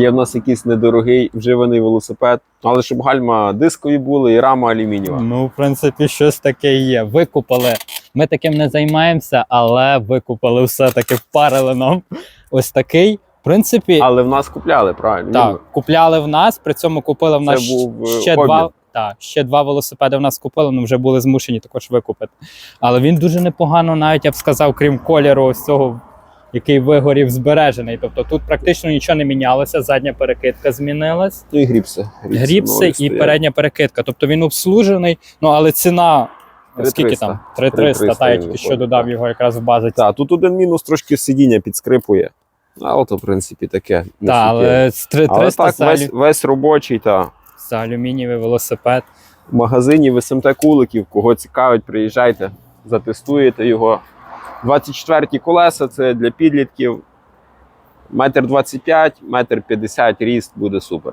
Є в нас якийсь недорогий вживаний велосипед, але щоб гальма дискові були і рама алюмінієва. Ну, в принципі, щось таке є. Викупили. Ми таким не займаємося, але викупили все-таки впарили нам ось такий. В принципі, Але в нас купляли, правильно? так, купляли в нас, при цьому купили в Це нас був, е, ще обмін. два. Так, ще два велосипеди в нас купили, але вже були змушені також викупити. Але він дуже непогано, навіть я б сказав, крім кольору, ось цього, який вигорів збережений. Тобто тут практично нічого не мінялося, задня перекидка змінилась. Ну і гріпси. Гріпси нові і передня перекидка. Тобто він обслужений, ну але ціна. 3300. Скільки там? 3300, 3300 та я тільки що додав так. його якраз в базі. Так, тут один мінус трошки сидіння підскрипує. Але то, в принципі, таке. Так, але з 3300 але так, весь, алю... весь робочий, та. це алюмінієвий велосипед. В магазині в СМТ Куликів, кого цікавить, приїжджайте, затестуєте його. 24 колеса це для підлітків. Метр 25, метр 50 ріст буде супер.